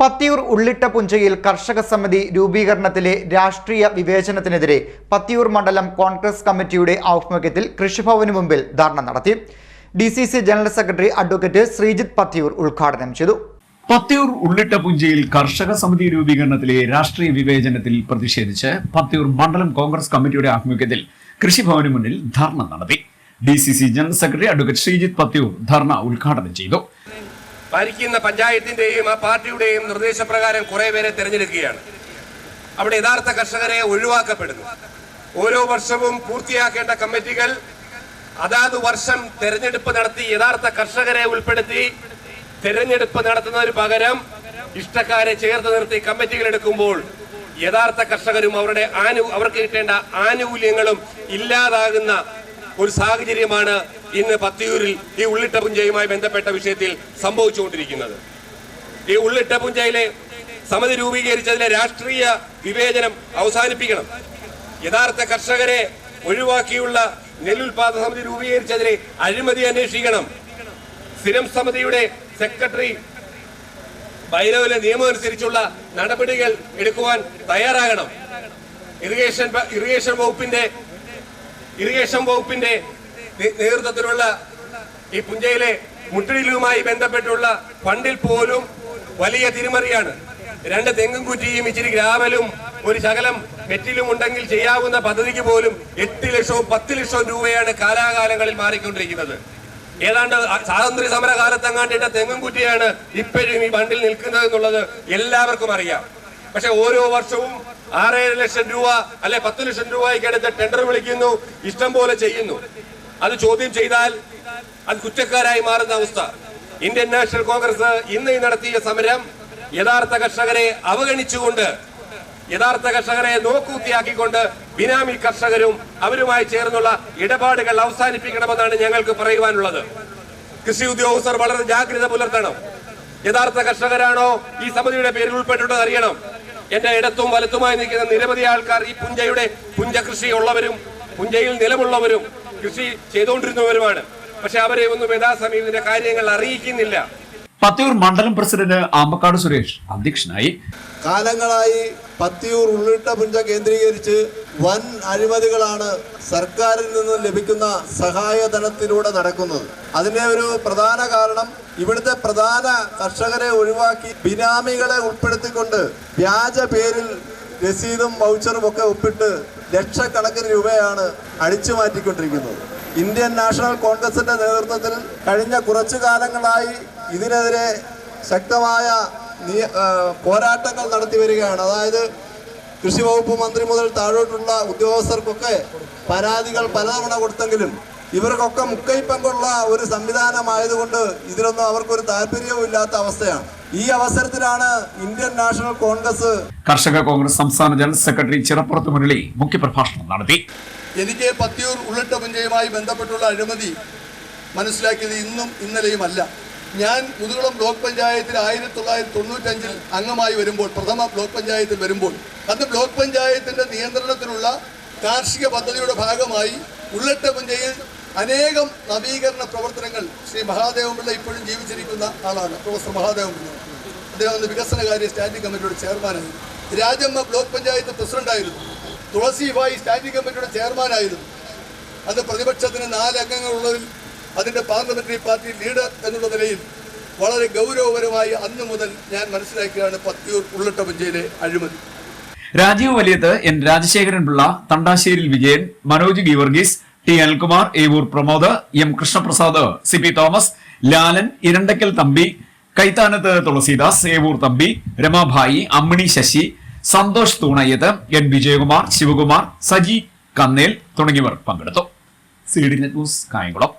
പത്തിയൂർ ഉള്ളിട്ട പുഞ്ചയിൽ കർഷക സമിതി രൂപീകരണത്തിലെ രാഷ്ട്രീയ വിവേചനത്തിനെതിരെ പത്തിയൂർ മണ്ഡലം കോൺഗ്രസ് കമ്മിറ്റിയുടെ ആഭിമുഖ്യത്തിൽ കൃഷിഭവന് മുമ്പിൽ ധർണ നടത്തി. D C C general secretary advocate Sreejith Pathiyoor ഉദ്ഘാടനം ചെയ്തു. പത്തിയൂർ ഉള്ളിട്ട പുഞ്ചയിൽ കർഷക സമിതി രൂപീകരണത്തിലെ രാഷ്ട്രീയ വിവേചനത്തിൽ പ്രതിഷേധിച്ച് പത്തിയൂർ മണ്ഡലം കോൺഗ്രസ് കമ്മിറ്റിയുടെ ആഭിമുഖ്യത്തിൽ കൃഷിഭവന് മുന്നിൽ ധർണ നടത്തി. D C C general secretary advocate Sreejith Pathiyoor ധർണ ഉദ്ഘാടനം ചെയ്തു. ഭരിക്കുന്ന പഞ്ചായത്തിന്റെയും ആ പാർട്ടിയുടെയും നിർദ്ദേശപ്രകാരം കുറെ പേരെ തിരഞ്ഞെടുക്കുകയാണ്. അവിടെ യഥാർത്ഥ കർഷകരെ ഒഴിവാക്കപ്പെടുന്നു. ഓരോ വർഷവും പൂർത്തിയാക്കേണ്ട കമ്മിറ്റികൾ അതാത് വർഷം തെരഞ്ഞെടുപ്പ് നടത്തി യഥാർത്ഥ കർഷകരെ ഉൾപ്പെടുത്തി തെരഞ്ഞെടുപ്പ് നടത്തുന്നതിന് പകരം ഇഷ്ടക്കാരെ ചേർത്ത് നിർത്തി കമ്മിറ്റികൾ എടുക്കുമ്പോൾ യഥാർത്ഥ കർഷകരും അവരുടെ ആനു അവർക്ക് കിട്ടേണ്ട ആനുകൂല്യങ്ങളും ഇല്ലാതാകുന്ന ഒരു സാഹചര്യമാണ് ഇന്ന് പത്തിയൂരിൽ ഈ ഉള്ളിട്ട പുഞ്ചയുമായി ബന്ധപ്പെട്ട വിഷയത്തിൽ സംഭവിച്ചുകൊണ്ടിരിക്കുന്നത്. ഈ ഉള്ളിട്ട പുഞ്ചയിലെ സമിതി രൂപീകരിച്ചതിലെ രാഷ്ട്രീയ വിവേചനം അവസാനിപ്പിക്കണം. യഥാർത്ഥ കർഷകരെ ഒഴിവാക്കിയുള്ള നെല്ലുൽപാദന സമിതി രൂപീകരിച്ചതിലെ അഴിമതി അന്വേഷിക്കണം. സ്ഥിരം സമിതിയുടെ സെക്രട്ടറി ബൈലോയിലെ നിയമം അനുസരിച്ചുള്ള നടപടികൾ എടുക്കുവാൻ തയ്യാറാകണം. ഇറിഗേഷൻ ഇറിഗേഷൻ വകുപ്പിന്റെ ഇറിഗേഷൻ വകുപ്പിന്റെ നേതൃത്വത്തിലുള്ള ഈ പുഞ്ചയിലെ മുട്ടിടിലുമായി ബന്ധപ്പെട്ടുള്ള ഫണ്ടിൽ പോലും വലിയ തിരിമറിയാണ്. രണ്ട് തെങ്ങും കുറ്റിയും ഇച്ചിരി ഗ്രാമലും ഒരു ശകലം വെറ്റിലും ഉണ്ടെങ്കിൽ ചെയ്യാവുന്ന പദ്ധതിക്ക് പോലും എട്ട് ലക്ഷവും പത്ത് ലക്ഷവും രൂപയാണ് കാലാകാലങ്ങളിൽ മാറിക്കൊണ്ടിരിക്കുന്നത്. ഏതാണ്ട് സ്വാതന്ത്ര്യ സമര കാലത്തെങ്ങാണ്ടിട്ട തെങ്ങും കുറ്റിയാണ് ഇപ്പോഴും ഈ ഫണ്ടിൽ നിൽക്കുന്നത് എന്നുള്ളത് എല്ലാവർക്കും അറിയാം. പക്ഷെ ഓരോ വർഷവും ആറേഴ് ലക്ഷം രൂപ അല്ലെ പത്ത് ലക്ഷം രൂപയ്ക്ക് എടുത്ത് ടെൻഡർ വിളിക്കുന്നു. ഇഷ്ടം പോലെ ചെയ്യുന്നു. അത് ചോദ്യം ചെയ്താൽ അത് കുറ്റക്കാരായി മാറുന്ന അവസ്ഥ. ഇന്ത്യൻ നാഷണൽ കോൺഗ്രസ് ഇന്ന് നടത്തിയ സമരം യഥാർത്ഥ കർഷകരെ അവഗണിച്ചുകൊണ്ട് യഥാർത്ഥ കർഷകരെ നോക്കൂത്തിയാക്കിക്കൊണ്ട് ബിനാമി കർഷകരും അവരുമായി ചേർന്നുള്ള ഇടപാടുകൾ അവസാനിപ്പിക്കണമെന്നാണ് ഞങ്ങൾക്ക് പറയുവാനുള്ളത്. കൃഷി ഉദ്യോഗസ്ഥർ വളരെ ജാഗ്രത പുലർത്തണം. യഥാർത്ഥ കർഷകരാണോ? ഈ സമിതിയുടെ പേരിൽ ഉൾപ്പെട്ടിട്ടുള്ളത് അറിയണം. എന്റെ ഇടത്തും വലത്തുമായി നിൽക്കുന്ന നിരവധി ആൾക്കാർ ഈ പുഞ്ചയുടെ പുഞ്ച കൃഷി ഉള്ളവരും പുഞ്ചയിൽ നിലമുള്ളവരും കൃഷി ചെയ്തുകൊണ്ടിരുന്നവരുമാണ്. പക്ഷെ അവരെ ഒന്നും യഥാസമയം ഇതിന്റെ കാര്യങ്ങൾ അറിയിക്കുന്നില്ല. പത്തിയൂർ മണ്ഡലം പ്രസിഡന്റ് ആമ്പക്കാട് സുരേഷ് അധ്യക്ഷനായി. കാലങ്ങളായി പത്തിയൂർ ഉള്ളിട്ട പുഞ്ച കേന്ദ്രീകരിച്ച് വൻ അഴിമതികളാണ് സർക്കാരിൽ നിന്ന് ലഭിക്കുന്ന സഹായധനത്തിലൂടെ നടക്കുന്നത്. അതിന്റെ ഒരു പ്രധാന കാരണം ഇവിടുത്തെ പ്രധാന കർഷകരെ ഒഴിവാക്കി ബിനാമികളെ ഉൾപ്പെടുത്തിക്കൊണ്ട് വ്യാജ പേരിൽ രസീതും വൗച്ചറും ഒക്കെ ഒപ്പിട്ട് ലക്ഷക്കണക്കിന് രൂപയാണ് അടിച്ചു മാറ്റിക്കൊണ്ടിരിക്കുന്നത് ഇന്ത്യൻ നാഷണൽ കോൺഗ്രസിന്റെ നേതൃത്വത്തിൽ കഴിഞ്ഞ കുറച്ചു കാലങ്ങളായി ഇതിനെതിരെ ശക്തമായ പോരാട്ടങ്ങൾ നടത്തി വരികയാണ്. അതായത് കൃഷി വകുപ്പ് മന്ത്രി മുതൽ താഴോട്ടുള്ള ഉദ്യോഗസ്ഥർക്കൊക്കെ പരാതികൾ പലതവണ കൊടുത്തെങ്കിലും ഇവർക്കൊക്കെ മുക്കൈ പങ്കുള്ള ഒരു സംവിധാനമായതുകൊണ്ട് ഇതിലൊന്നും അവർക്കൊരു താല്പര്യവും ഇല്ലാത്ത അവസ്ഥയാണ്. ഈ അവസരത്തിലാണ് ഇന്ത്യൻ നാഷണൽ കോൺഗ്രസ് കർഷക കോൺഗ്രസ് സംസ്ഥാന ജനറൽ സെക്രട്ടറി ചിറപ്പുറത്ത് മുരളി മുഖ്യപ്രഭാഷണം നടത്തി. എനിക്ക് പത്തിയൂർ ഉള്ളിട്ട പുഞ്ചയുമായി ബന്ധപ്പെട്ടുള്ള അഴിമതി മനസ്സിലാക്കിയത് ഇന്നും ഇന്നലെയുമല്ല. ഞാൻ മുതുകുളം ബ്ലോക്ക് പഞ്ചായത്തിൽ ആയിരത്തി തൊള്ളായിരത്തി തൊണ്ണൂറ്റഞ്ചിൽ അംഗമായി വരുമ്പോൾ പ്രഥമ ബ്ലോക്ക് പഞ്ചായത്തിൽ വരുമ്പോൾ അന്ന് ബ്ലോക്ക് പഞ്ചായത്തിന്റെ നിയന്ത്രണത്തിലുള്ള കാർഷിക പദ്ധതിയുടെ ഭാഗമായി ഉള്ളിട്ട പുഞ്ചയിൽ അനേകം നവീകരണ പ്രവർത്തനങ്ങൾ ശ്രീ മഹാദേവൻ പിള്ള ഇപ്പോഴും ജീവിച്ചിരിക്കുന്ന ആളാണ് പ്രൊഫസർ മഹാദേവൻ പിള്ള. അദ്ദേഹം വികസനകാര്യ സ്റ്റാൻഡിംഗ് കമ്മിറ്റിയുടെ ചെയർമാനായിരുന്നു. രാജമ്മ ബ്ലോക്ക് പഞ്ചായത്ത് പ്രസിഡന്റായിരുന്നു. തുളസി ഭായ് സ്റ്റാൻഡിംഗ് കമ്മിറ്റിയുടെ ചെയർമാനായിരുന്നു. അന്ന് പ്രതിപക്ഷത്തിന് നാല് അംഗങ്ങളുള്ളതിൽ അതിന്റെ പാർലമെന്ററി പാർട്ടി ലീഡർ എന്നുള്ള നിലയിൽ വളരെ ഗൗരവപരമായി അന്നു മുതൽ ഞാൻ മനസ്സിലാക്കിയാണ് പത്തിയൂർ ഉള്ളിട്ട പഞ്ചയിലെ അഴിമതി. Rajeev Valiyath N Rajasekharan Pillai Thandasseril Vijayan Manoj Geevarghese T Anilkumar Evoor Pramod M Krishnaprasad C P Thomas Lalan Irandakkal Thampi Kaithanathu Thulasidas Evoor Thampi Ramabhai Ammini Sasi Santhosh Thoonayyath N Vijayakumar Sivakumar Saji Kannel തുടങ്ങിയവർ പങ്കെടുത്തു. C D news Kayamkulam.